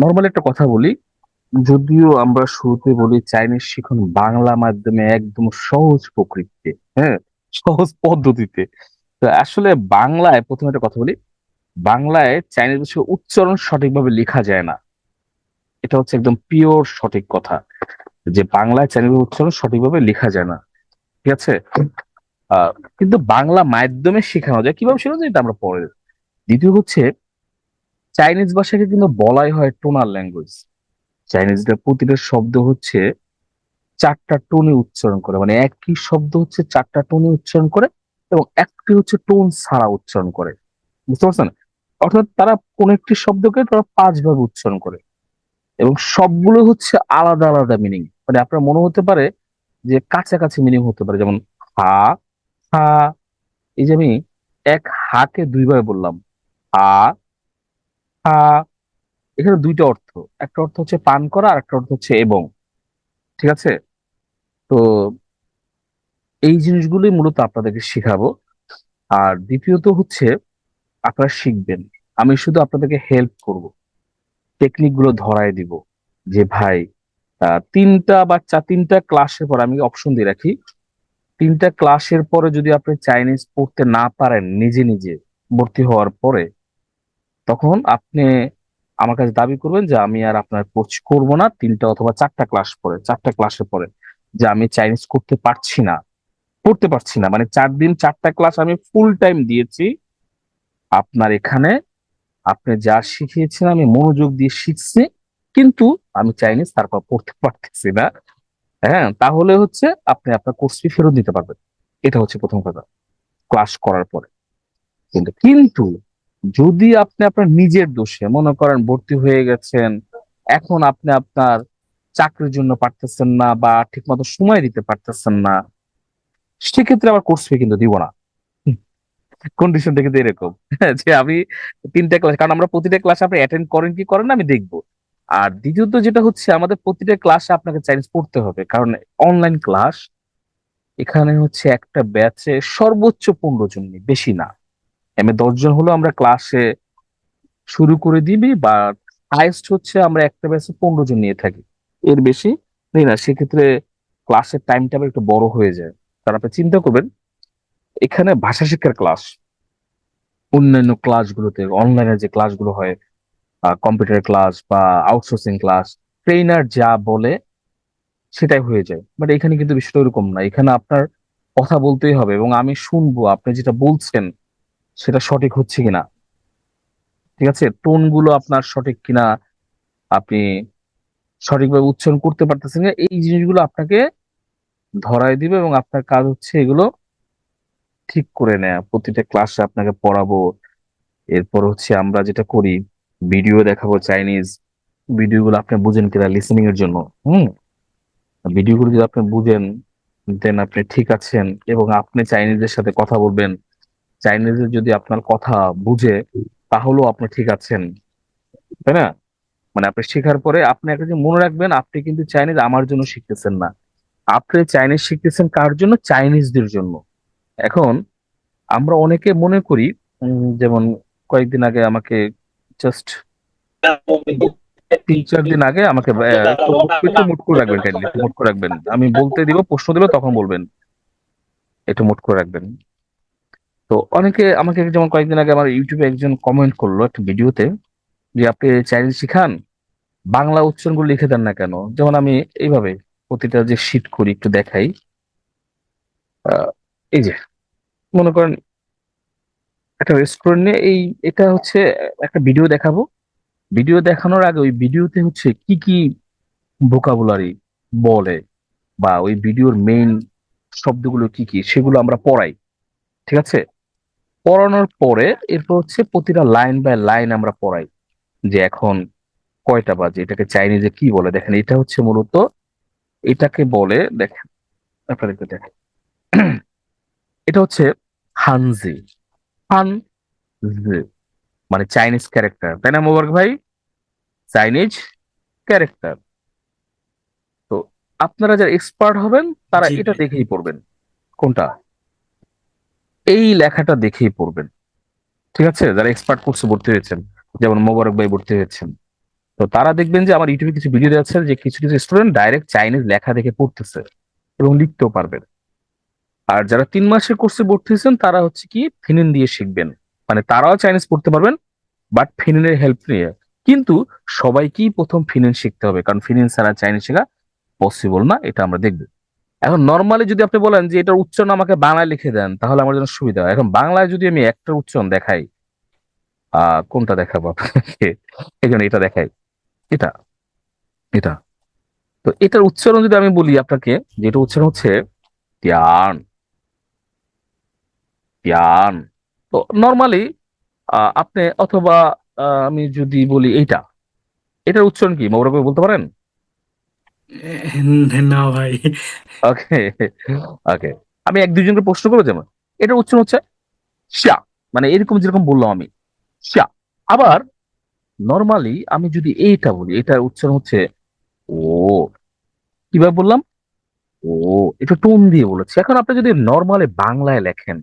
Normally একটা কথা বলি। যদিও আমরা শুরুতে বলি চাইনিজ শিখুন বাংলা মাধ্যমে একদম সহজ প্রকৃতিতে হ্যাঁ সহজ পদ্ধতিতে। তো আসলে বাংলায় প্রথমে একটা কথা বলি, বাংলায় চাইনিজ ভাষার উচ্চারণ সঠিকভাবে লেখা যায় না। এটা হচ্ছে একদম পিওর সঠিক কথা, যে বাংলায় চাইনিজ উচ্চারণ সঠিকভাবে লেখা যায় না। ঠিক আছে? কিন্তু বাংলা মাধ্যমে শেখানো যায়। কীভাবে শেখানো যায়? এটা আমরা পরে। দ্বিতীয় হচ্ছে চাইনিজ ভাষাকে কিন্তু বলাই হয় টোনাল ল্যাঙ্গুয়েজ চাইনিজদের প্রতিটা শব্দ হচ্ছে চারটা টোনে উচ্চারণ করে। মানে একই শব্দ হচ্ছে চারটা টোনে উচ্চারণ করে এবং একটি হচ্ছে টোন ছাড়া উচ্চারণ করে। বুঝতে পারছেন? অর্থাৎ তারা কোন একটি শব্দকে তারা পাঁচ ভাবে উচ্চারণ করে এবং সবগুলো হচ্ছে আলাদা আলাদা মিনিং মানে আপনার মনে হতে পারে যে কাছাকাছি মিনিং হতে পারে, যেমন হা হা, এই যে আমি এক হাকে দুইভাবে বললাম, হা এখানে দুইটা অর্থ। একটা অর্থ হচ্ছে পান করা আর একটা অর্থ হচ্ছে এবং। ঠিক আছে? তো এই জিনিসগুলোই মূলত আপনাদেরকে শেখাবো। আর দ্বিতীয়ত হচ্ছে আপনারা শিখবেন। আমি শুধু আপনাদেরকে হেল্প করব। টেকনিকগুলো ধরায় দিব যে, ভাই তিনটা বা চার তিনটা ক্লাসের পর আমি অপশন দিয়ে রাখি। তিনটা ক্লাসের পরে যদি আপনি চাইনিজ পড়তে না পারেন নিজে নিজে ভর্তি হওয়ার পরে তখন আপনি আমার কাছে দাবি করবেন যে আমি আর আপনার কোচ করব না, তিনটা অথবা চারটা ক্লাস পরে, চারটা ক্লাসের পরে, যে আমি চাইনিজ করতে পারছি না পড়তে পারছি না। মানে চার দিন, চারটা ক্লাস আমি ফুল টাইম দিয়েছি। আপনার এখানে আপনি যা শিখিয়েছেন, আমি মনোযোগ দিয়ে শিখছি, কিন্তু আমি চাইনিজ তারপর পড়তে পারতেছি না। হ্যাঁ তাহলে হচ্ছে আপনি আপনার কোর্স ফি ফেরত দিতে পারবেন। এটা হচ্ছে প্রথম কথা ক্লাস করার পরে। কিন্তু কিন্তু যদি আপনি আপনার নিজের দোষে, মনে করেন ভর্তি হয়ে গেছেন, এখন আপনি আপনার চাকরির জন্য পারতেছেন না বা ঠিকমতো সময় দিতে পারতেছেন না, সেক্ষেত্রে আবার কোর্স ফি কিন্তু দিব না। কন্ডিশনটা কিন্তু এরকম যে আমি তিনটা ক্লাস কারণ আমরা প্রতিটা ক্লাস আপনি অ্যাটেন্ড করেন কি করেন না, আমি দেখব। আর দ্বিতীয়ত যেটা হচ্ছে, আমাদের প্রতিটা ক্লাসে আপনাকে চাইনিজ পড়তে হবে, কারণ অনলাইন ক্লাস এখানে হচ্ছে একটা ব্যাচে সর্বোচ্চ পনেরো জন বেশি না। এমনি দশ জন হলো আমরা ক্লাসে শুরু করে দিবি বা হাইস্ট হচ্ছে আমরা একটা ব্যাচে পনেরো জন নিয়ে থাকি। এর বেশি নেই না, সেক্ষেত্রে ক্লাসের টাইমটা একটু বড় হয়ে যায়। কারণ আপনি চিন্তা করবেন, এখানে ভাষা শিক্ষার ক্লাস অন্যান্য ক্লাসগুলোতে অনলাইনে যে ক্লাসগুলো হয় কম্পিউটার ক্লাস বা আউটসোর্সিং ক্লাস ট্রেনার যা বলে সেটাই হয়ে যায়। বাট এখানে কিন্তু বিষয়টা ওরকম না। এখানে আপনার কথা বলতেই হবে এবং আমি শুনব। আপনি যেটা বলছেন সেটা সঠিক হচ্ছে কিনা? ঠিক আছে? টোনগুলো আপনার সঠিক কিনা আপনি সঠিকভাবে উচ্চারণ করতে পারতেছেন কিনা, এই জিনিসগুলো আপনাকে ধরায় দিবে এবং আপনার কাজ হচ্ছে এগুলো ঠিক করে নেয়া। প্রতিটা ক্লাসে আপনাকে পড়াবো। এরপর হচ্ছে আমরা যেটা করি, ভিডিও দেখাবো চাইনিজ ভিডিওগুলো আপনি বুঝেন কিনা লিসেনিং এর জন্য। হুম? ভিডিওগুলো যদি আপনি বুঝেন দেন আপনি ঠিক আছেন এবং আপনি চাইনিজদের সাথে কথা বলবেন চাইনিজের যদি আপনার কথা বুঝে, তাহলেও আপনি ঠিক আছেন। তাই না? মানে আপনি শেখার পরে আপনি একটা যে মনে রাখবেন, আপনি কিন্তু চাইনিজ আমার জন্য শিখতেছেন না। আপনি চাইনিজ শিখতেছেন কার জন্য? চাইনিজদের জন্য। এখন আমরা অনেকে মনে করি যেমন কয়েকদিন আগে আমাকে জাস্ট তিন, চার দিন আগে আমাকে মুট করে রাখবেন কাইন্ডলি মুট করে রাখবেন। আমি বলতে দিব, প্রশ্ন দিল তখন বলবেন। একটু মুট করে রাখবেন। তো অনেকে আমাকে যেমন কয়েকদিন আগে আমার ইউটিউবে একজন কমেন্ট করল একটা ভিডিওতে যে আপনি চাইনিজ শিখান, বাংলা উচ্চারণগুলো লিখে দেন না কেন? যেমন আমি এইভাবে প্রতিটা যে শীট করি, একটু দেখাই। এই যে, মনে করেন একটা রেস্টুরেন্ট নিয়ে এই, এটা হচ্ছে একটা ভিডিও দেখাবো। ভিডিও দেখানোর আগে ওই ভিডিওতে হচ্ছে কি কি ভোকাবুলারি বলে বা ওই ভিডিওর মেইন শব্দগুলো কি কি, সেগুলো আমরা পড়াই, ঠিক আছে? পড়ানোর পরে এরপর হচ্ছে প্রতিটা লাইন বাই লাইন আমরা পড়াই। যে এখন কয়টা বাজে? এটাকে চাইনিজে কি বলে? দেখেন এটা হচ্ছে মূলত এটাকে বলে দেখেন আপনাদেরকে দেখেন এটা হচ্ছে হানজি। হান মানে চাইনিজ ক্যারেক্টার। তাই না মোবারক ভাই? Chinese character. তো আপনারা যারা এক্সপার্ট হবেন তারা এটা দেখেই পড়বেন। কোনটা? এই লেখাটা দেখেই পড়বেন। ঠিক আছে? যারা এক্সপার্ট কোর্সে ভর্তি হয়েছেন, যেমন মোবারক ভাই ভর্তি হয়েছেন, তো তারা দেখবেন যে আমার ইউটিউবে কিছু ভিডিও আছে যে কিছু কিছু স্টুডেন্ট ডাইরেক্ট চাইনিজ লেখা দেখে পড়তেছে এবং লিখতেও পারবেন। আর যারা তিন মাসের কোর্সে ভর্তি হয়েছেন, তারা হচ্ছে কি ফিনিন দিয়ে শিখবেন। মানে তারাও চাইনিজ পড়তে পারবেন বাট ফিনিনের হেল্প নিয়ে। কিন্তু সবাইকেই প্রথম ফিনিন শিখতে হবে, কারণ ফিনিন ছাড়া চাইনিজ শেখা পসিবল না, এটা আমরা দেখব। এখন নর্মালি যদি আপনি বলেন যে এটার উচ্চারণ আমাকে বাংলায় লিখে দেন, তাহলে আমার জন্য সুবিধা হয়। এখন বাংলায় যদি আমি একটা উচ্চারণ দেখাই আহ কোনটা দেখাবো আপনাকে? এখানে এটা দেখাই। এটা এটা। তো এটার উচ্চারণ যদি আমি বলি আপনাকে, যে এটা উচ্চারণ হচ্ছে ত্যান। ত্যান। তো নর্মালি আপনি অথবা আমি যদি বলি এইটা। এটার উচ্চারণ কি? মৌরা বলতে পারেন? না ভাই। ওকে ওকে আমি এক দুজনকে প্রশ্ন করব যেমন, এটার উচ্চারণ হচ্ছে শ্যা। মানে এরকম যেরকম বললাম আমি, শ্যা। আবার নর্মালি আমি যদি এইটা বলি, এটার উচ্চারণ হচ্ছে ও। কীভাবে বললাম? ও, এটা টোন দিয়ে বলেছি। এখন আপনি যদি নর্মালি বাংলায় লেখেন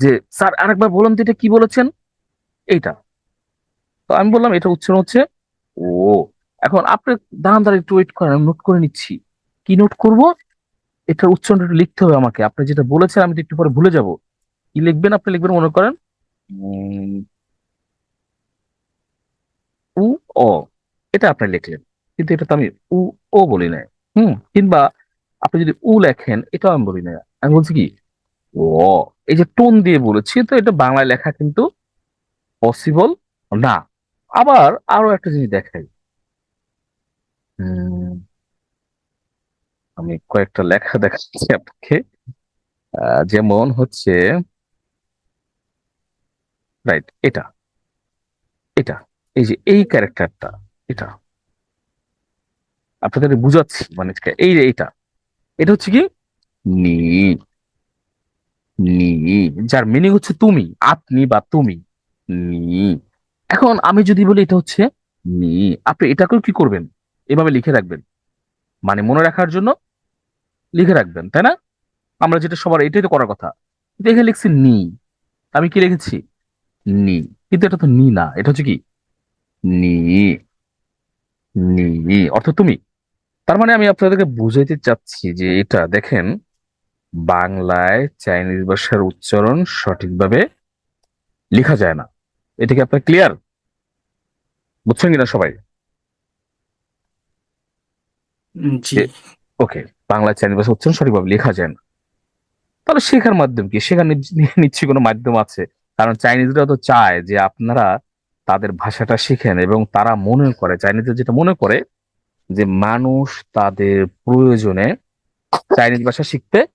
যে, স্যার, আরেকবার বলুন তো এটা কি বলেছেন? এইটা। তো আমি বললাম এটা উচ্চারণ হচ্ছে ও। এখন আপনি দাঁড়ান দাঁড়ান, একটু ওয়েট করেন নোট করে নিচ্ছি। কি নোট করব? এটার উচ্চারণটা একটু লিখতে হবে আমাকে। আপনি যেটা বলেছেন, আমি একটু পরে ভুলে যাব। কি লিখবেন আপনি লিখবেন, মনে করেন? উ অ এটা আপনি লিখলেন। কিন্তু এটা তো আমি উ, ও বলি না হুম, কিংবা আপনি যদি উ লেখেন, এটাও আমি বলি না আমি বলছি কি? ও, এই যে টোন দিয়ে বলেছি, তো এটা বাংলায় লেখা কিন্তু পসিবল না। আবার আরও একটা জিনিস দেখাই। আমি কয়েকটা লেখা দেখাচ্ছি আপনাকে। যেমন হচ্ছে রাইট এটা এটা, এই যে এই ক্যারেক্টারটা, এটা। আপনাদের বুঝাচ্ছি মানে এই যে এটা এটা হচ্ছে কি? নি নি, যার মিনিং হচ্ছে তুমি, আপনি বা তুমি, নি। এখন আমি যদি বলি এটা হচ্ছে নি, আপনি এটাকেও কি করবেন? এভাবে লিখে রাখবেন। মানে মনে রাখার জন্য লিখে রাখবেন, তাই না? আমরা যেটা সবার, এটাই তো করার কথা। কিন্তু এখানে লিখছি নি। আমি কি লিখেছি? নি। কিন্তু এটা তো নি না, এটা হচ্ছে কি? নি। নি। অর্থ তুমি। তার মানে আমি আপনাদেরকে বুঝাইতে চাচ্ছি যে এটা দেখেন, বাংলায় চাইনিজ ভাষার উচ্চারণ সঠিকভাবে লেখা যায় না। এটা কি আপনার ক্লিয়ার বুঝছেন কিনা সবাই? ওকে বাংলায় চাইনিজ ভাষা উচ্চারণ সঠিকভাবে লেখা যায় না। তাহলে শেখার মাধ্যম কি? শেখার নিশ্চ- নিশ্চয়ই কোনো মাধ্যম আছে। কারণ চাইনিজরা তো চায় যে আপনারা তাদের ভাষাটা শিখেন এবং তারা মনে করে, চাইনিজরা যেটা মনে করে যে মানুষ তাদের প্রয়োজনে চাইনিজ ভাষা শিখতে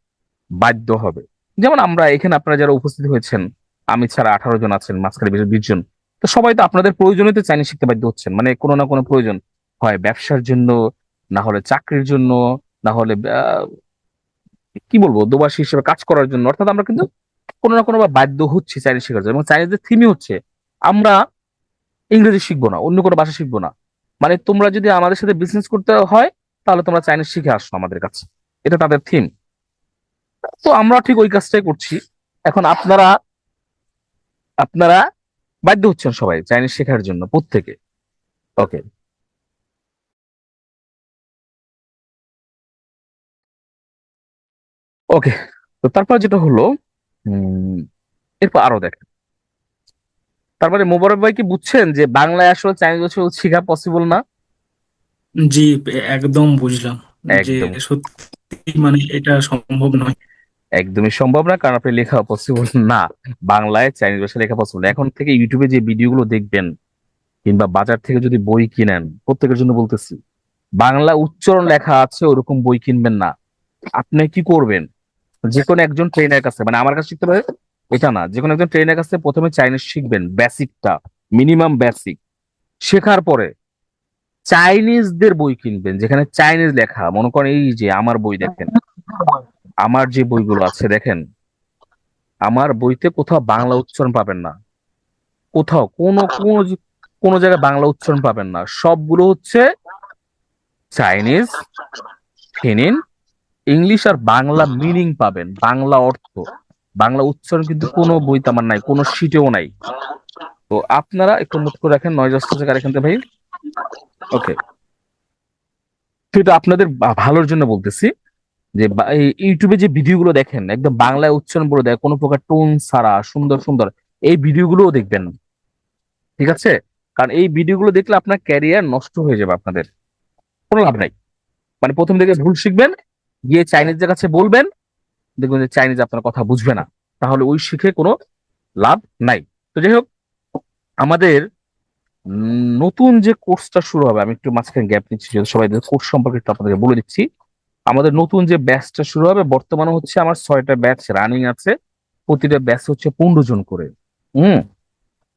বাধ্য হবে। যেমন আমরা এখানে আপনারা যারা উপস্থিত হয়েছেন, আমি ছাড়া আঠারো জন আছেন, মাঝখানে বিশ জন, তো সবাই তো আপনাদের প্রয়োজনে তো চাইনিজ শিখতে বাধ্য হচ্ছেন। মানে কোনো না কোনো প্রয়োজন হয়। ব্যবসার জন্য না হলে চাকরির জন্য, না হলে কি বলব দোবাসী হিসেবে কাজ করার জন্য। অর্থাৎ আমরা কিন্তু কোনো না কোনো বাধ্য হচ্ছে চাইনিজ শেখার জন্য এবং চাইনিজদের থিমই হচ্ছে, আমরা ইংরেজি শিখব না, অন্য কোনো ভাষা শিখব না। মানে তোমরা যদি আমাদের সাথে বিজনেস করতে হয়, তাহলে তোমরা চাইনিজ শিখে আসো আমাদের কাছে। এটা তাদের থিম তো আমরা ঠিক ওই কাজটাই করছি। এখন আপনারা আপনারা বাধ্য হচ্ছেন সবাই চাইনিজ শেখার জন্য প্রত্যেকে। ওকে ওকে তো তারপর যেটা হলো উম, এরপর আরও দেখেন। তারপরে মোবারক ভাই কি বুঝছেন যে বাংলায় আসলে চাইনিজ ভাষা শেখা পসিবল না? জি একদম বুঝলাম যে সত্যি মানে এটা সম্ভব নয়। একদমই সম্ভব না কারণ আপনি লেখা পসিবল না। বাংলায় চাইনিজ ভাষা লেখা পসিবল এখন থেকে ইউটিউবে যে ভিডিওগুলো দেখবেন কিংবা বাজার থেকে যদি বই কিনেন প্রত্যেকের জন্য বলতেছি বাংলা উচ্চারণ লেখা আছে ওরকম বই কিনবেন না। আপনি কি করবেন? যে কোনো একজন ট্রেনের কাছে মানে আমার কাছে শিখতে পারে, এটা না যে কোনো একজন ট্রেনের কাছে প্রথমে চাইনিজ শিখবেন বেসিকটা মিনিমাম বেসিক শেখার পরে চাইনিজদের বই কিনবেন, যেখানে চাইনিজ লেখা, মনে করেন এই যে আমার বই দেখেন, আমার যে বইগুলো আছে দেখেন, আমার বইতে কোথাও বাংলা উচ্চারণ পাবেন না, কোথাও, কোনো কোনো কোনো জায়গায় বাংলা উচ্চারণ পাবেন না, সবগুলো হচ্ছে চাইনিজ ফিনিন ইংলিশ আর বাংলা মিনিং পাবেন, বাংলা অর্থ। বাংলা উচ্চারণ কিন্তু কোনো বইতে আমার নাই, কোনো শিটেও নাই। তো আপনারা একটু নোট করে রাখেন নয় দশটা জায়গা এখান থেকে ভাই? ওকে সেটা আপনাদের ভালোর জন্য বলতেছি যে ইউটিউবে যে ভিডিওগুলো দেখেন, একদম বাংলায় উচ্চারণ বলে দেয়, কোনো প্রকার টোন ছাড়া, সুন্দর সুন্দর, এই ভিডিওগুলোও দেখবেন। ঠিক আছে? কারণ এই ভিডিওগুলো দেখলে আপনার ক্যারিয়ার নষ্ট হয়ে যাবে আপনাদের। কোনো লাভ নাই। মানে প্রথম থেকে ভুল শিখবেন গিয়ে চাইনিজদের কাছে বলবেন, দেখবেন যে চাইনিজ আপনার কথা বুঝবে না। তাহলে ওই শিখে কোনো লাভ নাই। তো যাই হোক, আমাদের নতুন যে কোর্সটা শুরু হবে, আমি একটু মাঝখানে গ্যাপ নিচ্ছি সবাই কোর্স সম্পর্কে একটু আপনাদেরকে বলে দিচ্ছি। আমাদের নতুন যে ব্যাচটা শুরু হবে, বর্তমানে হচ্ছে আমার ছয়টা ব্যাচ রানিং আছে। প্রতিটা ব্যাচ হচ্ছে পনেরো জন করে। হুম?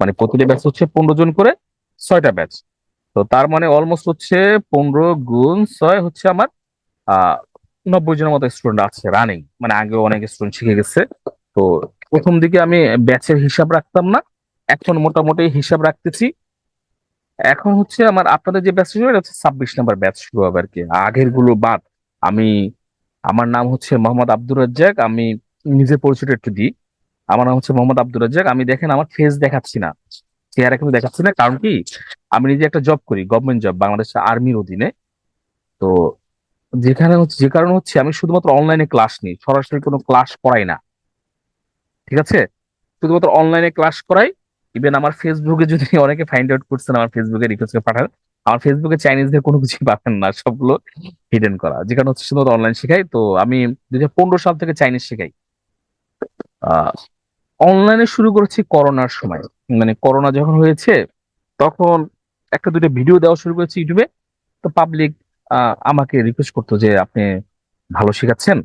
মানে প্রতিটা ব্যাচ হচ্ছে পনেরো জন করে ছয়টা ব্যাচ তো তার মানে অলমোস্ট হচ্ছে পনেরো গুণ ছয় হচ্ছে আমার, আহ নব্বই জনের মতো স্টুডেন্ট আছে রানিং মানে আগে অনেক স্টুডেন্ট শিখে গেছে। তো প্রথম দিকে আমি ব্যাচের হিসাব রাখতাম না। এখন মোটামুটি হিসাব রাখতেছি। এখন হচ্ছে আমার আপনাদের যে ব্যাচ শুরু হচ্ছে ছাব্বিশ নাম্বার ব্যাচ শুরু হবে আর কি। আগেরগুলো বাদ। আমি, আমার নাম হচ্ছে মোহাম্মদ আব্দুর রাজ্জাক। আমি নিজের পরিচয়টা একটু দিই। আমার নাম হচ্ছে মোহাম্মদ আব্দুর রাজ্জাক। আমি দেখেন, আমার ফেস দেখাচ্ছি না। চেহারা কিন্তু দেখাচ্ছি না। কারণ কি? আমি নিজে একটা জব করি গভর্নমেন্ট জব বাংলাদেশ আর্মির অধীনে। তো যেখানে হচ্ছে, যে কারণে হচ্ছে আমি শুধুমাত্র অনলাইনে ক্লাস নিই, সরাসরি কোনো ক্লাস করাই না। ঠিক আছে? শুধুমাত্র অনলাইনে ক্লাস করাই ইভেন আমার ফেসবুকে যদি অনেকে ফাইন্ড আউট করছেন, আমার ফেসবুকে রিকোয়েস্ট পাঠান, আমার ফেসবুকে চাইনিজদের কোনো কিছু পাবেন না, সবগুলো হিডেন করা। যে কারণে হচ্ছে শুধুমাত্র অনলাইন শেখাই। তো আমি দুই হাজার পনেরো সাল থেকে চাইনিজ শেখাই। অনলাইনে শুরু করেছি করোনার সময়। মানে করোনা যখন হয়েছে, তখন একটা দুটো ভিডিও দেওয়া শুরু করেছি ইউটিউবে। তো পাবলিক আমাকে রিকোয়েস্ট করতো যে আপনি ভালো শেখাচ্ছেন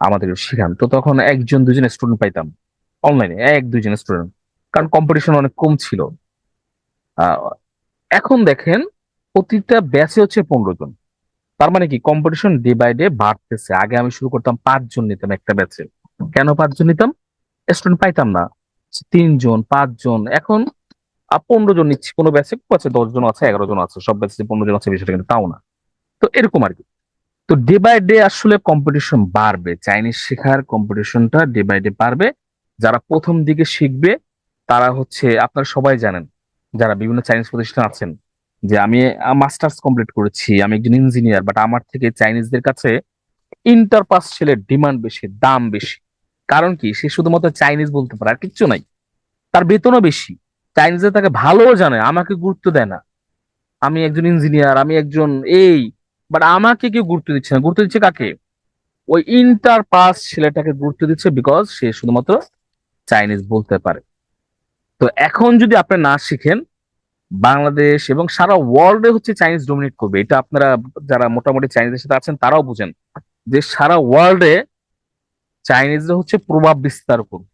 আমাদের শেখান। তো তখন একজন, দুজন স্টুডেন্ট পাইতাম অনলাইনে এক, দুইজন স্টুডেন্ট কারণ কম্পিটিশন অনেক কম ছিল। এখন দেখেন প্রতিটা ব্যাচে হচ্ছে পনেরো জন। তার মানে কি? কম্পিটিশন ডে বাই ডে বাড়তেছে। আগে আমি শুরু করতাম পাঁচজন নিতাম একটা ব্যাচে কেন পাঁচজন নিতাম? স্টুডেন্ট পাইতাম না। তিনজন, পাঁচজন। এখন পনেরো জন নিচ্ছি। কোনো ব্যাচে আছে দশজন আছে, এগারো জন আছে। সব ব্যাচে পনেরো জন আছে বিষয়টা কিন্তু তাও না। তো এরকম আর কি। তো ডে বাই ডে আসলে কম্পিটিশন বাড়বে। চাইনিজ শেখার কম্পিটিশনটা ডে বাই ডে বাড়বে। যারা প্রথম দিকে শিখবে, তারা হচ্ছে, আপনারা সবাই জানেন, যারা বিভিন্ন চাইনিজ প্রতিষ্ঠান আছেন, যে আমি মাস্টার্স কমপ্লিট করেছি, আমি একজন ইঞ্জিনিয়ার বাট আমার থেকে চাইনিজদের কাছে ইন্টার পাস ছেলের ডিমান্ড বেশি, দাম বেশি। কারণ কি? সে শুধুমাত্র চাইনিজ বলতে পারে, আর কিচ্ছু নাই। তার বেতনও বেশি। চাইনিজরা তাকে ভালোও জানে, আমাকে গুরুত্ব দেয় না। আমি একজন ইঞ্জিনিয়ার আমি একজন এই বাট আমাকে কেউ গুরুত্ব দিচ্ছে না। গুরুত্ব দিচ্ছে কাকে? ওই ইন্টার পাস ছেলেটাকে গুরুত্ব দিচ্ছে বিকজ সে শুধুমাত্র চাইনিজ বলতে পারে। তো এখন যদি আপনি না শিখেন, বাংলাদেশ এবং সারা ওয়ার্ল্ডে হচ্ছে চাইনিজ ডোমিনেট করবে। এটা আপনারা যারা মোটামুটি চাইনিজের সাথে আছেন, তারাও বুঝেন যে সারা ওয়ার্ল্ডে চাইনিজরা হচ্ছে প্রভাব বিস্তার করবে।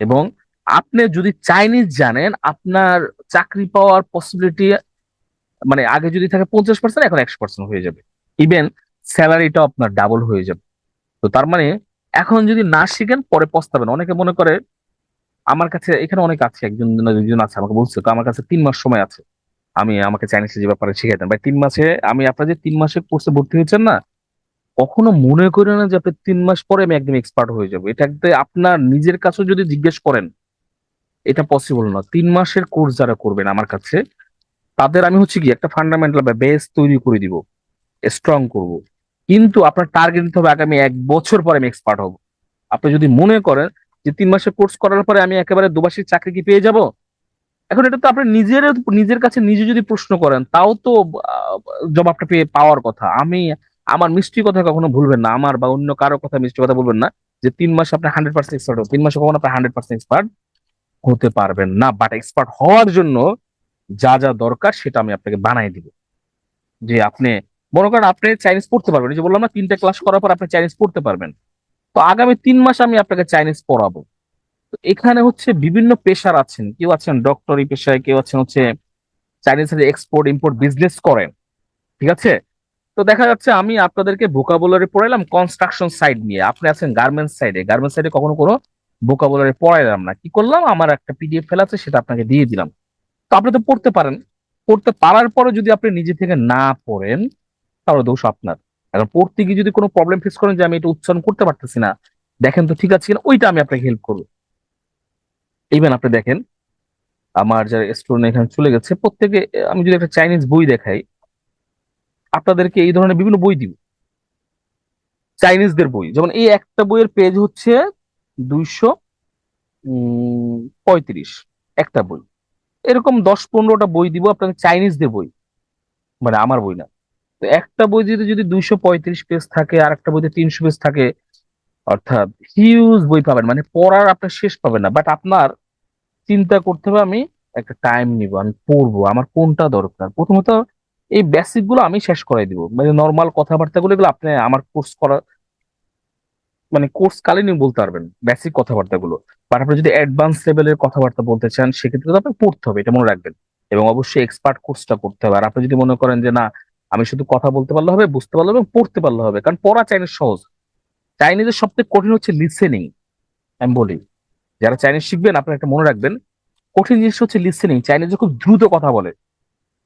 এবং আপনি যদি চাইনিজ জানেন, আপনার চাকরি পাওয়ার পসিবিলিটি মানে আগে যদি থাকে পঞ্চাশ পার্সেন্ট এখন একশো পার্সেন্ট হয়ে যাবে। ইভেন স্যালারিটাও আপনার ডাবল হয়ে যাবে। তো তার মানে এখন যদি না শিখেন, পরে পস্তাবেন। অনেকে মনে করে, আমার কাছে এখানে অনেক আছে, একজন দুজন আছে, আমাকে বলছে, তো আমার কাছে তিন মাস সময় আছে। আমি আমাকে চাইনিজ যে ব্যাপারে শিখাই দেন। ভাই, তিন মাসে আমি আপনার যে তিন মাসে কোর্সে ভর্তি হয়েছেন না, কখনো মনে করেন না যে আপনি তিন মাস পরে আমি একদম এক্সপার্ট হয়ে যাব। এটা একদম আপনার নিজের কাছেও যদি জিজ্ঞেস করেন, এটা পসিবল না। তিন মাসের কোর্স যারা করবেন আমার কাছে তাদের আমি হচ্ছে কি একটা ফান্ডামেন্টাল বা বেস তৈরি করে দিব স্ট্রং করব। কিন্তু আপনার টার্গেট দিতে হবে আগামী এক বছর পরে আমি এক্সপার্ট হব। আপনি যদি মনে করেন যে তিন মাসের কোর্স করার পরে আমি একেবারে দুবাসীর চাকরি কি পেয়ে যাব? এখন এটা তো আপনি নিজের নিজের কাছে নিজে যদি প্রশ্ন করেন, তাও তো জবাবটা পেয়ে পাওয়ার কথা। আমি, আমার মিষ্টি কথা কখনো ভুলবেন না। আমার বা অন্য কারও কথা মিষ্টি কথা বলবেন না যে তিন মাসে আপনি হান্ড্রেড পার্সেন্ট এক্সপার্ট তিন মাসে কখনো আপনি হান্ড্রেড পার্সেন্ট এক্সপার্ট হতে পারবেন না। বাট এক্সপার্ট হওয়ার জন্য যা যা দরকার সেটা আমি আপনাকে বানাই দিব। যে আপনি, মনে করেন আপনি চাইনিজ পড়তে পারবেন। যে বললাম না, তিনটা ক্লাস করার পর আপনি চাইনিজ পড়তে পারবেন। তো আগামী তিন মাস আমি আপনাকে চাইনিজ পড়াবো। তো এখানে হচ্ছে বিভিন্ন পেশার আছেন। কেউ আছেন ডক্টরি পেশায়, কেউ আছেন হচ্ছে চাইনিজের এক্সপোর্ট ইম্পোর্ট বিজনেস করেন। ঠিক আছে? তো দেখা যাচ্ছে আমি আপনাদেরকে ভোকাবুলারি পড়াইলাম কনস্ট্রাকশন সাইড নিয়ে। আপনি আছেন গার্মেন্টস সাইডে গার্মেন্টস সাইডে কখনো কোনো ভোকাবুলারি পড়াইলাম না। কি করলাম? আমার একটা পিডিএফ ফেলা আছে, সেটা আপনাকে দিয়ে দিলাম। তো আপনি তো পড়তে পারেন। পড়তে পারার পরে যদি আপনি নিজে থেকে না পড়েন, তাহলে দোষ আপনার। এখন পড়তে গিয়ে যদি কোনো প্রবলেম ফেস করেন যে আমি এটা উচ্চারণ করতে পারতেছি না, দেখেন তো ঠিক আছে কিনা, ওইটা আমি আপনাকে হেল্প করব। ইভেন আপনি দেখেন, আমার যারা স্টুডেন্ট এখানে চলে গেছে, প্রত্যেকে, আমি যদি একটা চাইনিজ বই দেখাই, আপনাদেরকে এই ধরনের বিভিন্ন বই দিব। চাইনিজদের বই, যেমন এই একটা বইয়ের পেজ হচ্ছে দুইশো পঁয়ত্রিশ, একটা বই। এরকম দশ পনেরোটা বই দিব, আপনাকে চাইনিজদের বই। মানে আমার বই না। তো একটা বই যদি যদি দুইশো পঁয়ত্রিশ পেজ থাকে, আর একটা বইতে তিনশো পেজ থাকে, অর্থাৎ হিউজ বই পাবেন। মানে পড়ার আপনার শেষ পাবেন না। বাট আপনার চিন্তা করতে হবে, আমি একটা টাইম নিব, আমি পড়ব, আমার কোনটা দরকার? প্রথমত এই বেসিকগুলো আমি শেষ করাই দিব। মানে নর্মাল কথাবার্তাগুলো এগুলো আপনি আমার কোর্স করা মানে কোর্স কালীনই বলতে পারবেন বেসিক কথাবার্তা গুলো বাট আপনি যদি অ্যাডভান্স লেভেলের কথাবার্তা বলতে চান, সেক্ষেত্রে তো আপনাকে পড়তে হবে, এটা মনে রাখবেন। এবং অবশ্যই এক্সপার্ট কোর্সটা করতে হবে। আর আপনি যদি মনে করেন যে, না, আমি শুধু কথা বলতে পারলে হবে, বুঝতে পারলে এবং পড়তে পারলে হবে। কারণ পড়া চাইনিজ সহজ। চাইনিজের সবথেকে কঠিন হচ্ছে লিসেনিং আমি বলি, যারা চাইনিজ শিখবেন, আপনারা একটা মনে রাখবেন, কঠিন জিনিস হচ্ছে লিসেনিং চাইনিজে খুব দ্রুত কথা বলে।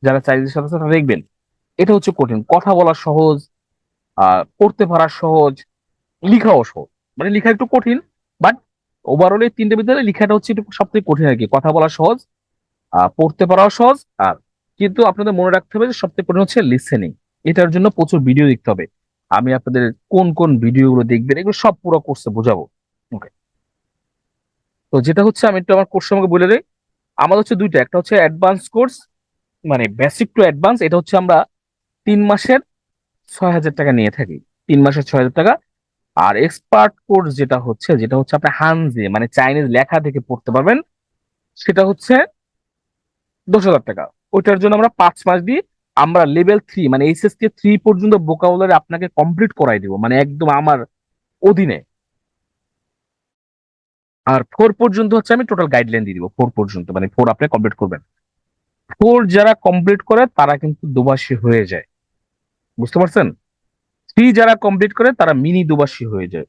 যারা চাইনিজের সাথে সাথে দেখবেন, এটা হচ্ছে কঠিন। কথা বলা সহজ পড়তে পারা সহজ লিখাও সহজ মানে লেখা একটু কঠিন বাট ওভারঅল এই তিনটে বিদ্যালয়ে লিখাটা হচ্ছে একটু সব থেকে কঠিন আর কি। কথা বলা সহজ পড়তে পারাও সহজ, আর কিন্তু আপনাদের মনে রাখতে হবে যে সব থেকে কঠিন হচ্ছে লিসেনিং এটার জন্য প্রচুর ভিডিও দেখতে হবে। আমি আপনাদের কোন কোন ভিডিও গুলো দেখবেন, এগুলো সব পুরো কোর্সে বোঝাবো। ওকে তো যেটা হচ্ছে, আমি একটু আমার কোর্স আমাকে বলে দিই। আমাদের হচ্ছে দুইটা, একটা হচ্ছে অ্যাডভান্স কোর্স মানে বেসিক টু অ্যাডভান্স এটা হচ্ছে আমরা তিন মাসের ছয় হাজার টাকা নিয়ে থাকি। তিন মাসের ছয় হাজার টাকা আর এক্সপার্ট কোর্স যেটা হচ্ছে যেটা হচ্ছে আপনি হানজে মানে চাইনিজ লেখা থেকে পড়তে পারবেন, সেটা হচ্ছে দশ হাজার টাকা। ওইটার জন্য আমরা পাঁচ মাস দিই আমরা লেভেল থ্রি মানে এইচএসকে থ্রি পর্যন্ত ভোকাবুলারি আপনাকে কমপ্লিট করাই দিব মানে একদম আমার অধীনে। আর ফোর পর্যন্ত হচ্ছে আমি টোটাল গাইডলাইন দিয়ে দিব ফোর পর্যন্ত মানে ফোর আপনি কমপ্লিট করবেন। ফোর যারা কমপ্লিট করে, তারা কিন্তু দুবাসী হয়ে যায়। বুঝতে পারছেন? থ্রি যারা কমপ্লিট করে, তারা মিনি দুবাসী হয়ে যায়।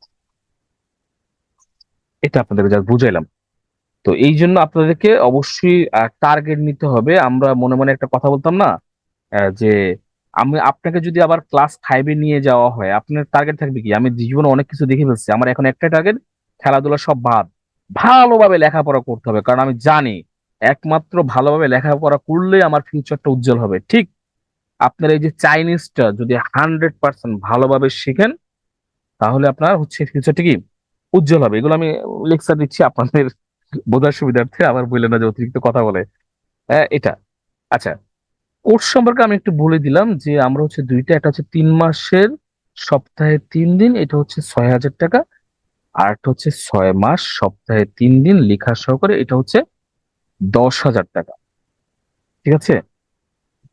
এটা আপনাদেরকে যা বুঝাইলাম। তো এই জন্য আপনাদেরকে অবশ্যই টার্গেট নিতে হবে। আমরা মনে মনে একটা কথা বলতাম না যে আমি, আপনাকে যদি আবার ক্লাস ফাইভে নিয়ে যাওয়া হয়, আপনার টার্গেট থাকবে কি? আমি জীবনে অনেক কিছু দেখে ফেলছি। আমার এখন একটাই টার্গেট খেলাধুলা সব বাদ। ভালোভাবে লেখাপড়া করতে হবে, কারণ আমি জানি, একমাত্র ভালোভাবে লেখাপড়া করলে আমার ফিউচারটা উজ্জ্বল হবে। ঠিক আপনার এই যে চাইনিজটা যদি হান্ড্রেড পার্সেন্ট ভালোভাবে শিখেন তাহলে আপনার হচ্ছে ফিউচারটা কি উজ্জ্বল হবে। এগুলো আমি লেকচার দিচ্ছি আপনাদের বোঝার সুবিধার্থে আবার বললেন না যে অতিরিক্ত কথা বলে। হ্যাঁ, এটা। আচ্ছা কোর্স সম্পর্কে আমি একটু বলে দিলাম যে আমরা হচ্ছে দুইটা একটা হচ্ছে তিন মাসের সপ্তাহে তিন দিন এটা হচ্ছে ছয় হাজার টাকা। আর একটা হচ্ছে ছয় মাস সপ্তাহে তিন দিন লেখা সহকারে এটা হচ্ছে দশ হাজার টাকা। ঠিক আছে?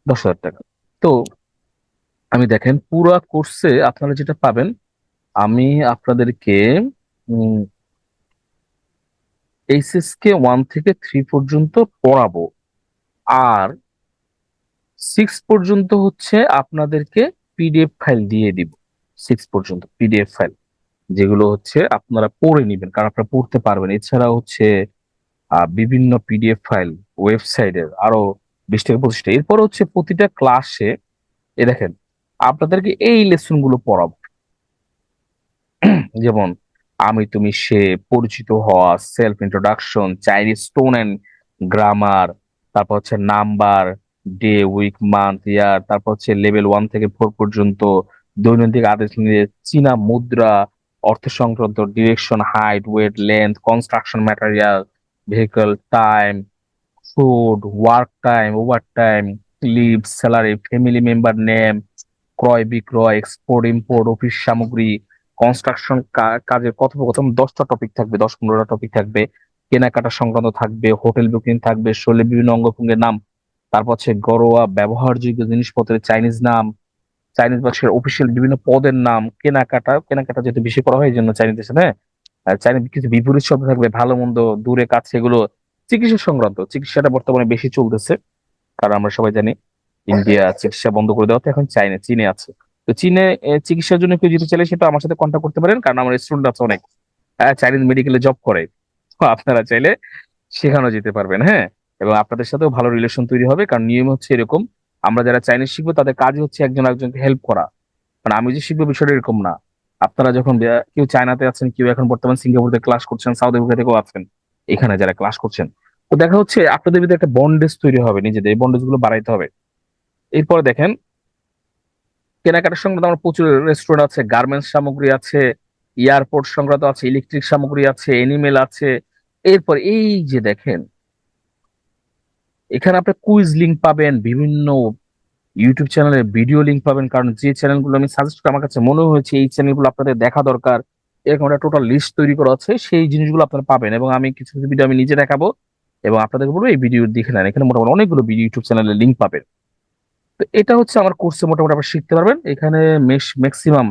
দশ হাজার টাকা। তো আমি দেখেন, পুরো কোর্সে আপনারা যেটা পাবেন, আমি আপনাদেরকে এইচএস কে ওয়ান থেকে থ্রি পর্যন্ত পড়াবো। আর সিক্স পর্যন্ত হচ্ছে আপনাদেরকে পিডিএফ ফাইল দিয়ে দিব। সিক্স পর্যন্ত পিডিএফ ফাইল যেগুলো হচ্ছে আপনারা পড়ে নেবেন, কারণ আপনারা পড়তে পারবেন। এছাড়া হচ্ছে বিভিন্ন পিডিএফ ফাইল ওয়েবসাইটের আরও বিশ থেকে এরপর হচ্ছে প্রতিটা ক্লাসে এ দেখেন, আপনাদেরকে এই লেসনগুলো পড়াবো। যেমন, আমি তুমি সে পরিচিত হওয়া self introduction Chinese stone and grammar তারপর হচ্ছে number day week month year তারপর হচ্ছে লেভেল ওয়ান থেকে ফোর পর্যন্ত, দৈনন্দিন আদেশ নিয়ে চীনা মুদ্রা, অর্থ সংক্রান্ত direction height weight length construction material vehicle time food work time over time leave salary family member name ক্রয়, বিক্রয় এক্সপোর্ট ইম্পোর্ট অফিস সামগ্রী কনস্ট্রাকশন কাজের কথোপকথন, দশটা টপিক থাকবে, দশ পনেরোটা টপিক থাকবে, কেনাকাটা সংক্রান্ত থাকবে হোটেল বুকিং থাকবে শৈলীর বিভিন্ন অঙ্গভঙ্গের নাম, তারপর হচ্ছে ঘরোয়া ব্যবহারযোগ্য জিনিসপত্রের চাইনিজ নাম চাইনিজ ভাষার অফিসিয়াল বিভিন্ন পদের নাম, কেনাকাটা কেনাকাটা যেহেতু বেশি করা হয়, এই জন্য চাইনিজ সাথে চাইনিজ কিছু বিপরীত শব্দ থাকবে, ভালো মন্দ, দূরে কাছে এগুলো চিকিৎসা সংক্রান্ত, চিকিৎসাটা বর্তমানে বেশি চলতেছে। কারণ আমরা সবাই জানি, ইন্ডিয়া চিকিৎসা বন্ধ করে দেওয়াতে এখন চাইনা চীনে আছে। তো চীনে চিকিৎসার জন্য কেউ যেতে চাইলে সেটা আমার সাথে কন্ট্যাক্ট করতে পারেন, কারণ আমার স্টুডেন্ট আছে অনেক। চাইনিজ মেডিকেলে জব করে। আপনারা চাইলে সেখানেও যেতে পারবেন হ্যাঁ? এবং আপনাদের সাথেও ভালো রিলেশন তৈরি হবে, কারণ নিয়ম হচ্ছে এরকম, আমরা যারা চাইনিজ শিখব, তাদের কাজই হচ্ছে একজন একজনকে হেল্প করা। মানে আমি যে শিখব বিষয়টা এরকম না। আপনারা যখন কেউ চায়নাতে আছেন, কেউ এখন বর্তমান সিঙ্গাপুরে ক্লাস করছেন সাউথ আফ্রিকা থেকেও আছেন এখানে যারা ক্লাস করছেন। তো দেখা হচ্ছে আপনাদের ভিতরে একটা বন্ডেজ তৈরি হবে, নিজেদের। এই বন্ডেজগুলো বাড়াইতে হবে। এরপর দেখেন, কেনাকাটার সংক্রান্ত আমার প্রচুর রেস্টুরেন্ট আছে গার্মেন্টস সামগ্রী আছে এয়ারপোর্ট সংক্রান্ত আছে ইলেকট্রিক সামগ্রী আছে এনিমেল আছে। এরপর এই যে দেখেন, এখানে আপনি কুইজ লিংক পাবেন, বিভিন্ন ইউটিউব চ্যানেলের ভিডিও লিংক পাবেন, কারণ যে চ্যানেলগুলো আমি সাজেস্ট করি, আমার কাছে মনে হয়েছে এই চ্যানেলগুলো আপনাদের দেখা দরকার। এরকম একটা টোটাল লিস্ট তৈরি করা আছে, সেই জিনিসগুলো আপনারা পাবেন এবং আমি কিছু কিছু ভিডিও আমি নিজে দেখাবো এবং আপনাদেরকে বলব এই ভিডিও দেখে নেন। এখানে মোটামুটি অনেকগুলো ভিডিও ইউটিউব চ্যানেলের লিংক পাবেন। তো এটা হচ্ছে আমার কোর্সে মোটামুটি আপনি শিখতে পারবেন। এখানে মেশ ম্যাক্সিমাম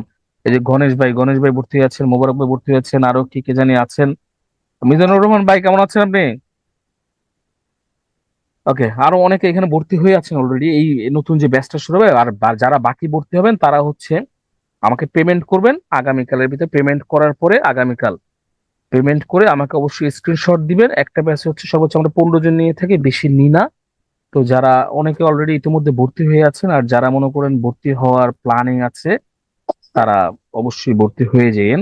এই যে গণেশ ভাই গণেশ ভাই ভর্তি আছেন, মোবারক ভাই ভর্তি আছেন, আরও কি কে জানি আছেন। মিজানুর রহমান ভাই, কেমন আছেন আপনি? ওকে আরও অনেকে এখানে ভর্তি হয়ে আছেন অলরেডি এই নতুন যে ব্যাচটা শুরু হবে, আর যারা বাকি ভর্তি হবেন, তারা হচ্ছে আমাকে পেমেন্ট করবেন, আগামীকালের ভিতরে পেমেন্ট করার পরে আগামীকাল পেমেন্ট করে আমাকে অবশ্যই স্ক্রিনশট দিবেন। একটা ব্যাচ হচ্ছে সর্বোচ্চ আমরা পনেরো জন নিয়ে থাকি, বেশি নিই না। তো যারা অনেকে অলরেডি ইতিমধ্যে ভর্তি হয়ে আছেন আর যারা মনে করেন ভর্তি হওয়ার প্ল্যানিং আছে, তারা অবশ্যই ভর্তি হয়ে যেন।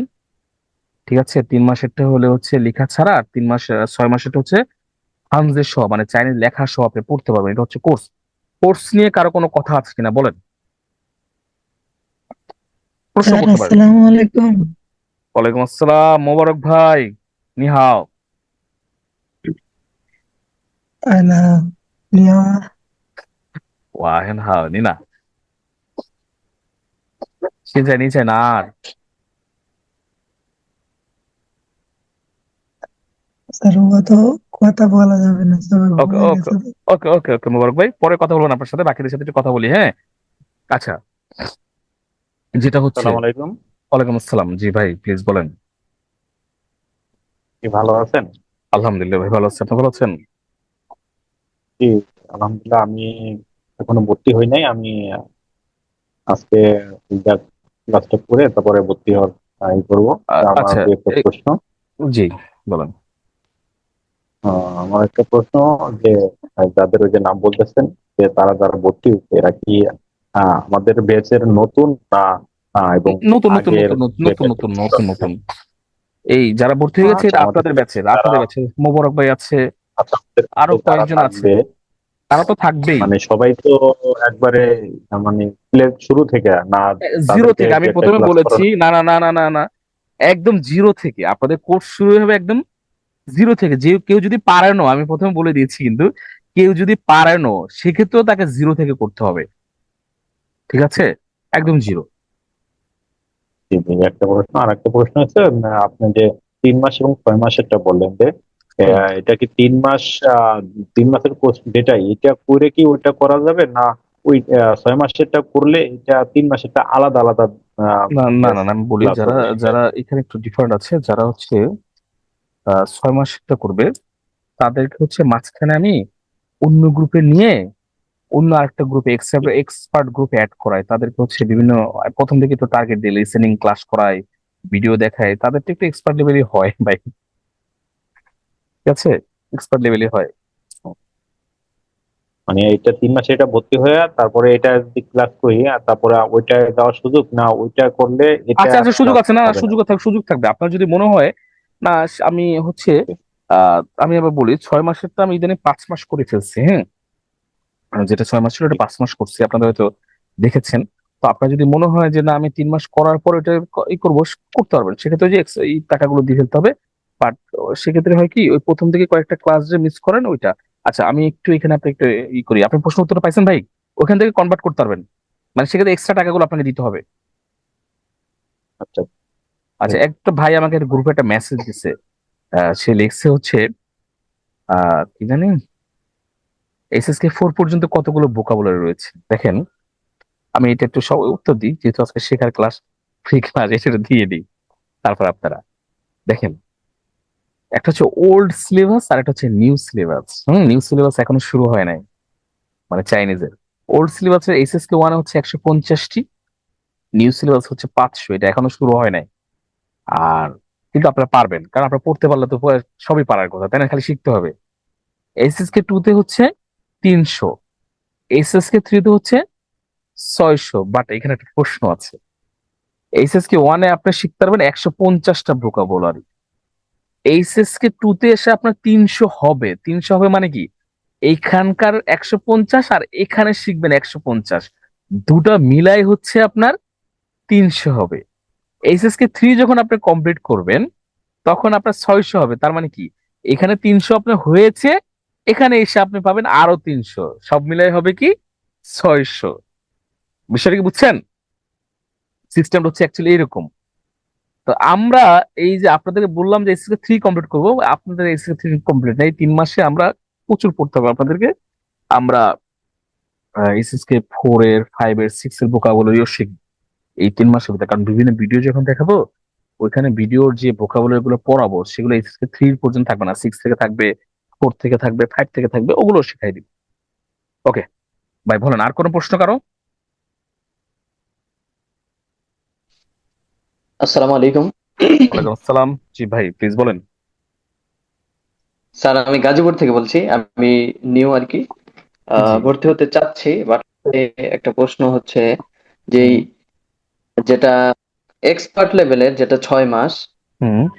ঠিক আছে? তিন মাসেরটা হলে হচ্ছে লেখা ছাড়া আর তিন মাস ছয় মাসেরটা হচ্ছে হামজের সহ মানে চাইনিজ লেখা সহ আপনি পড়তে পারবেন। এটা হচ্ছে কোর্স কোর্স নিয়ে কারও কোনো কথা আছে কিনা বলেন। প্রশ্ন স্যার করতে পারেন আসসালামু আলাইকুম ওয়ালাইকুম আসসালাম মোবারক ভাই নিহাও আনা নিয়া 哇，很好，你呢？现在你在哪儿？ স্যার ও তো কথা বলা যাবে না সবাই ওকে ভুলে ওকে গেছে তো। ওকে ওকে ওকে মোবারক ভাই পরে কথা বলবো না আপনার সাথে বাকিদের সাথে একটু কথা বলি হ্যাঁ আচ্ছা যেটা হচ্ছে আসসালামু আলাইকুম। ওয়ালাইকুম আসসালাম। জি ভাই প্লিজ বলেন। কি ভালো আছেন? আলহামদুলিল্লাহ ভাই ভালো আছেন আপনি ভালো আছেন? জি আলহামদুলিল্লাহ আমি এখনও ভর্তি হই নাই। আমি আজকে ক্লাসটা করে তারপরে ভর্তি হওয়ার ট্রাই করব। আচ্ছা, একটা প্রশ্ন। জি বলেন। আমার একটা প্রশ্ন যে যাদের ওই যে নাম বলতেছেন যে তারা যারা ভর্তি হচ্ছে এরা কি আমাদের ব্যাচের নতুন না এবং নতুন নতুন নতুন নতুন নতুন নতুন নতুন। এই যারা ভর্তি হয়ে গেছে আচ্ছা, আপনাদের ব্যাচের আপনাদের ব্যাচের মোবারক ভাই আছে আচ্ছা, আরও কয়েকজন আছে। তারা তো থাকবেই। মানে সবাই তো একবারে মানে শুরু থেকে না জিরো থেকে আমি প্রথমে বলেছি না না না না না না একদম জিরো থেকে। আপনাদের কোর্স শুরু হবে একদম জিরো থেকে। যে কেউ যদি পারেনও আমি প্রথমে বলে দিয়েছি কিন্তু কেউ যদি পারেনও সেক্ষেত্রেও তাকে জিরো থেকে করতে হবে। ঠিক আছে? একদম জিরো একটা প্রশ্ন আর একটা প্রশ্ন আছে আপনি যে তিন মাস এবং ছয় মাসেরটা বললেন যে এটা কি তিন মাস তিন মাসের কোর্স যেটা এটা করে কি ওইটা করা যাবে? না ওই ছয় মাসেরটা করলে এটা তিন মাসেরটা আলাদা আলাদা না না না আমি বলি যারা যারা এখানে একটু ডিফারেন্ট আছে যারা হচ্ছে ছয় মাসেরটা করবে তাদেরকে হচ্ছে মাঝখানে আমি অন্য গ্রুপে নিয়ে অন্য আরেকটা গ্রুপে এক্সপার্ট গ্রুপে অ্যাড করাই তাদেরকে হচ্ছে বিভিন্ন প্রথম থেকে একটু টার্গেট দিয়ে লিসেনিং ক্লাস করায় ভিডিও দেখায়। তাদেরটা একটু এক্সপার্ট লেভেলই হয় ভাই। ঠিক আছে? এক্সপার্ট লেভেলই হয়। মানে এটা তিন মাসে এটা ভর্তি হয়ে তারপরে এটা যদি ক্লাস করি আর তারপরে ওইটা দেওয়ার সুযোগ না ওইটা করলে এটা আচ্ছা আচ্ছা সুযোগ আছে। না সুযোগ থাকবে সুযোগ থাকবে। আপনার যদি মনে হয় না আমি হচ্ছে আহ আমি আবার বলি ছয় মাসের তো আমি ইদানিং পাঁচ মাস করে ফেলছি হ্যাঁ? যেটা ছয় মাস ছিল ওটা পাঁচ মাস করছি আপনারা হয়তো দেখেছেন। তো আপনার যদি মনে হয় যে না আমি তিন মাস করার পর এটা ই করব করতে পারবেন। সেক্ষেত্রে যে এই টাকাগুলো দিয়ে ফেলতে হবে। বাট সেক্ষেত্রে হয় কি ওই প্রথম থেকে কয়েকটা ক্লাস যে মিস করেন ওইটা। আচ্ছা আমি একটু এখানে আপনি একটু ই করি। আপনি প্রশ্ন উত্তর পাইছেন ভাই? ওখান থেকে কনভার্ট করতে পারবেন। মানে সেক্ষেত্রে এক্সট্রা টাকাগুলো আপনাকে দিতে হবে। আচ্ছা। আচ্ছা একটা ভাই আমাকে গ্রুপে একটা মেসেজ দিছে। আহ, সে লিখছে হচ্ছে আহ কি জানি? এসএসকে ফোর পর্যন্ত কতগুলো ভোকাবুলারি রয়েছে? দেখেন, আমি এটা একটু সব উত্তর দিই, যেহেতু আজকে শেখার ক্লাস ফ্রি ক্লাস এটা দিয়ে দিই। তারপর আপনারা, দেখেন, একটা হচ্ছে ওল্ড সিলেবাস আর একটা হচ্ছে নিউ সিলেবাস হুম নিউ সিলেবাস এখনও শুরু হয় নাই মানে চাইনিজের ওল্ড সিলেবাসের এসএসকে ওয়ান হচ্ছে একশো পঞ্চাশটি নিউ সিলেবাস হচ্ছে পাঁচশো, এটা এখনও শুরু হয় নাই। আর, কিন্তু আপনারা পারবেন, কারণ আপনারা পড়তে পারলে তো সবই পারার কথা, তাই না? খালি শিখতে হবে। এসএসকে টু তে হচ্ছে তিনশো। এসএসকে থ্রি তে হচ্ছে ছয়শো। বাট এখানে একটা প্রশ্ন আছে। এইচএসকে ওয়ানে আপনি শিখতে পারবেন একশো পঞ্চাশটা ভোকাবুলারি এইচএসকে টু তে এসে আপনার তিনশো হবে। তিনশো হবে মানে কি? এইখানকার একশো পঞ্চাশ আর এখানে শিখবেন একশো পঞ্চাশ। দুটা মিলাই হচ্ছে আপনার তিনশো হবে। এইচএস কে থ্রি যখন আপনি কমপ্লিট করবেন, তখন আপনার ছয়শো হবে। তার মানে কি? এখানে তিনশো আপনার হয়েছে এখানে এসে আপনি পাবেন আরও তিনশো। সব মিলাই হবে কি? ছয়শো। বিষয়টা কি বুঝছেন? সিস্টেমটা হচ্ছে অ্যাকচুয়ালি এরকম। তো আমরা এই যে আপনাদেরকে বললাম যে এসএসকে থ্রি কমপ্লিট করব, আপনাদের এসএসকে থ্রি কমপ্লিট এই তিন মাসে আমরা প্রচুর পড়তে হবে আপনাদেরকে। আমরা এসএসকে ফোর এর ফাইভ এর সিক্স এর বোকাবুলারিও শিখব। এই তিন মাসের ভিতরে। কারণ বিভিন্ন ভিডিও যখন দেখাবো, ওইখানে ভিডিওর যে ভোকাবুলারি গুলো পড়াবো, সেগুলো এসএসকে থ্রি পর্যন্ত থাকবে না। সিক্স থেকে থাকবে ফোর থেকে থাকবে ফাইভ থেকে থাকবে ওগুলো শেখাই দিব। ওকে ভাই বলেন আর কোনো প্রশ্ন কারও? আসসালামু আলাইকুম। ওয়ালাইকুম আসসালাম। জি ভাই প্লিজ বলেন। স্যার আমি গাজীপুর থেকে বলছি আমি নিউ আর কি। ভর্তি হতে চাচ্ছি বাট একটা প্রশ্ন হচ্ছে যে যেটা এক্সপার্ট লেভেলের যেটা ছয় মাস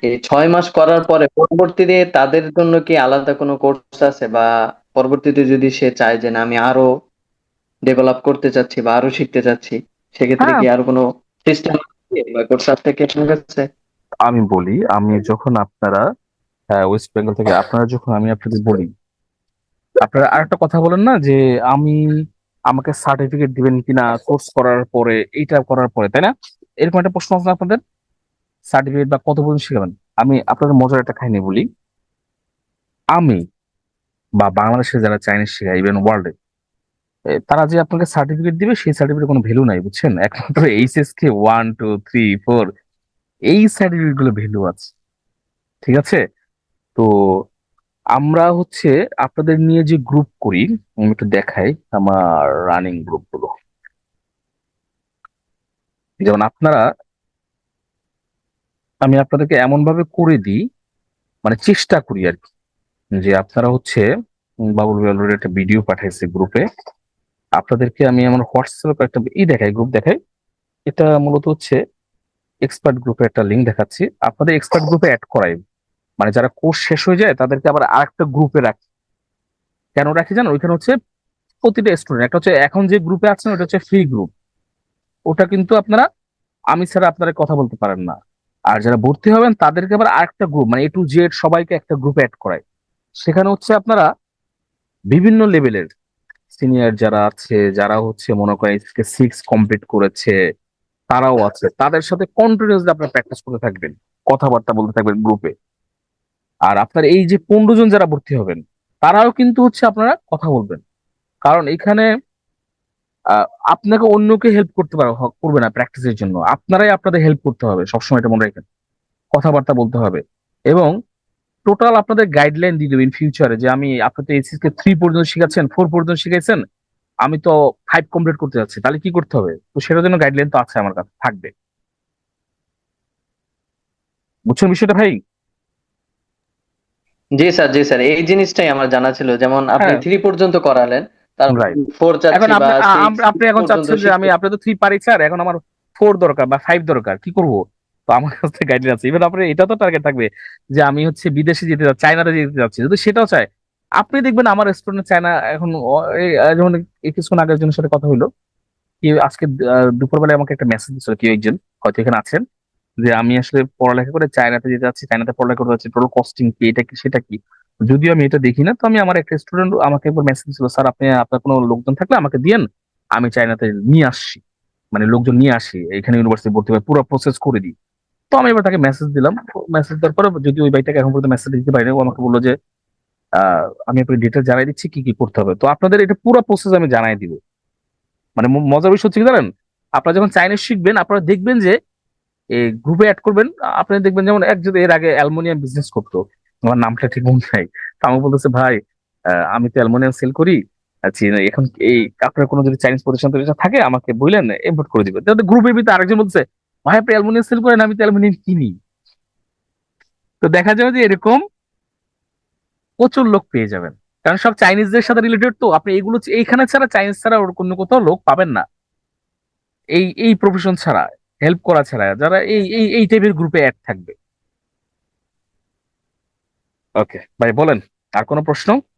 এই ছয় মাস করার পরে পরবর্তীতে তাদের জন্য কি আলাদা কোনো কোর্স আছে? বা পরবর্তীতে যদি সে চায় যে না আমি আরও ডেভেলপ করতে চাচ্ছি বা আরও শিখতে চাচ্ছি সেক্ষেত্রে হ্যাঁ। কি আর কোনো সিস্টেম বা কোর্স আছে কি আপনার কাছে? আমি বলি আমি যখন আপনারা আহ, ওয়েস্ট বেঙ্গল থেকে আপনারা যখন আমি আপনাদের বলি আপনারা আরেকটা কথা বলেন না যে আমি আমাকে সার্টিফিকেট দিবেন কিনা কোর্স করার পরে এইটা করার পরে তাই না? এরকম একটা প্রশ্ন আছে আপনাদের? সার্টিফিকেট বা কত পর্যন্ত শিখাবেন? আমি আপনাদের মজার একটা কাহিনী বলি। আমি বা বাংলাদেশে যারা চাইনিজ শেখায় ইভেন ওয়ার্ল্ডে তারা যে আপনাকে সার্টিফিকেট দিবে, সেই সার্টিফিকেট কোনো ভ্যালু নাই, বুঝছেন? একমাত্র HS K one two three four এই সার্টিফিকেটগুলো ভ্যালু আছে। ঠিক আছে? তো আমরা হচ্ছে আপনাদের নিয়ে যে গ্রুপ করি, আমি একটু দেখাই আমার রানিং গ্রুপগুলো। যেমন আপনারা আমি আপনাদেরকে এমন ভাবে করে দিই মানে চেষ্টা করি আর কি, যে আপনারা হচ্ছে বাবুল ভাই একটা ভিডিও পাঠাইছে গ্রুপে আপনাদেরকে আমি আমার হোয়াটসঅ্যাপে একটা ই দেখাই গ্রুপ দেখাই। এটা মূলত হচ্ছে এক্সপার্ট গ্রুপে একটা লিঙ্ক দেখাচ্ছি। আপনাদের এক্সপার্ট গ্রুপে অ্যাড করাই। মানে যারা কোর্স শেষ হয়ে যায়, তাদেরকে আবার আরেকটা গ্রুপে রাখি, কেন রাখি জানো? ওইখানে হচ্ছে প্রতিটা স্টুডেন্ট একটা হচ্ছে এখন যে গ্রুপে আছেন ওটা হচ্ছে ফ্রি গ্রুপ ওটা কিন্তু আপনারা, আমি ছাড়া আপনারা কথা বলতে পারেন না। আর যারা ভর্তি হবেন, তাদেরকে আবার আরেকটা গ্রুপ মানে এ টু জেড সবাইকে একটা গ্রুপ অ্যাড করায় সেখানে হচ্ছে আপনারা বিভিন্ন লেভেলের সিনিয়র যারা আছে, যারা হচ্ছে মনে করেন সিক্স কমপ্লিট করেছে, তারাও আছে। তাদের সাথে কন্টিনিউসলি আপনারা প্র্যাকটিস করতে থাকবেন, কথাবার্তা বলতে থাকবেন গ্রুপে আর আপনার এই যে পনেরো জন যারা ভর্তি হবেন, তারাও কিন্তু হচ্ছে আপনারা কথা বলবেন। কারণ এখানে আপনাকে অন্যকে হেল্প করতে পারে করবে না প্র্যাকটিসের জন্য। আপনারাই আপনাদের হেল্প করতে হবে সবসময় এটা মনে রাখেন। কথাবার্তা বলতে হবে। এবং টোটাল আপনাদের গাইডলাইন দিয়ে দেবেন ফিউচারে যে আমি আপনি তো এইচএস কে থ্রি পর্যন্ত শিখাচ্ছেন ফোর পর্যন্ত শিখাইছেন আমি তো ফাইভ কমপ্লিট করতে যাচ্ছি। তাহলে কি করতে হবে? তো সেটার জন্য গাইডলাইন তো আছে আমার কাছে থাকবে। বুঝছেন বিষয়টা ভাই? জি স্যার জি স্যার। এই জিনিসটাই আমার জানা ছিল। যেমন আপনি হ্যাঁ। থ্রি পর্যন্ত করালেন এখন আপনি এখন চাচ্ছেন যে আমি আপনি তো থ্রি পারি স্যার এখন আমার ফোর দরকার বা ফাইভ দরকার কি করব? তো আমার কাছে গাইডলাইন আছে। এবার আপনার এটা তো টার্গেট থাকবে যে আমি হচ্ছে বিদেশে যেতে যাচ্ছি চায়নাতে যেতে যাচ্ছি যদি সেটাও চাই আপনি দেখবেন আমার রেস্টুরেন্ট চায়না এখন যেমন কিছুক্ষণ আগে একজনের সাথে কথা হইল কি আজকে দুপুরবেলায় আমাকে একটা মেসেজ দিচ্ছিল কেউ একজন হয়তো এখানে আছেন যে আমি আসলে পড়ালেখা করে চায়নাতে যেতে যাচ্ছি চায়নাতে পড়ালেখা করতে যাচ্ছি টোটাল কস্টিং কি এটা কি সেটা কি? যদিও আমি এটা দেখি না তো আমি আমার একটা স্টুডেন্ট আমাকে একবার মেসেজ দিছিল, স্যার, আপনি, আপনার কোনো লোকজন থাকলে আমাকে দিয়েন, আমি চায়নাতে নিয়ে আসছি। মানে লোকজন নিয়ে আসি, এখানে ইউনিভার্সিটি ভর্তি হয় পুরো প্রসেস করে দিই। তো আমি এবার তাকে মেসেজ দিলাম মেসেজ দেওয়ার পরে যদি ওই ভাইটাকে এখন পর্যন্ত মেসেজ দিতে পারিনি, ও আমাকে বলল যে আমি আপনাকে ডিটেল জানাই দিচ্ছি, কি কি করতে হবে? তো আপনাদের এটা পুরো প্রসেস আমি জানাই দিব। মানে মজার বিষয় হচ্ছে কি জানেন, আপনারা যখন চাইনিজ শিখবেন, আপনারা দেখবেন যে, এই গ্রুপে অ্যাড করবেন, আপনি দেখবেন যেমন এক যদি এর আগে অ্যালমোনিয়াম বিজনেস করতো আমার নামটা ঠিক মনে নাই। তো আমি বলতেছে, ভাই আমি তো অ্যালমোনিয়াম সেল করি আচ্ছা এখন এই আপনার কোনো যদি চাইনিজ প্রতিষ্ঠান থাকে, আমাকে বললেন ইম্পোর্ট করে দিবে গ্রুপের ভিতরে আরেকজন বলছে ভাই, আপনি অ্যালমোনিয়াম সেল করেন, আমি তো অ্যালমোনিয়াম কিনি। তো দেখা যাবে যে এরকম প্রচুর লোক পেয়ে যাবেন। কারণ সব চাইনিজদের সাথে রিলেটেড তো। আপনি এগুলো এইখানে ছাড়া, চাইনিজ ছাড়া ওর কোনো কোথাও লোক পাবেন না। এই এই প্রফেশন ছাড়া হেল্প করা ছাড়া, যারা এই এই এই টাইপের গ্রুপে অ্যাড থাকবে। ওকে ভাই বলেন আর কোনো প্রশ্ন?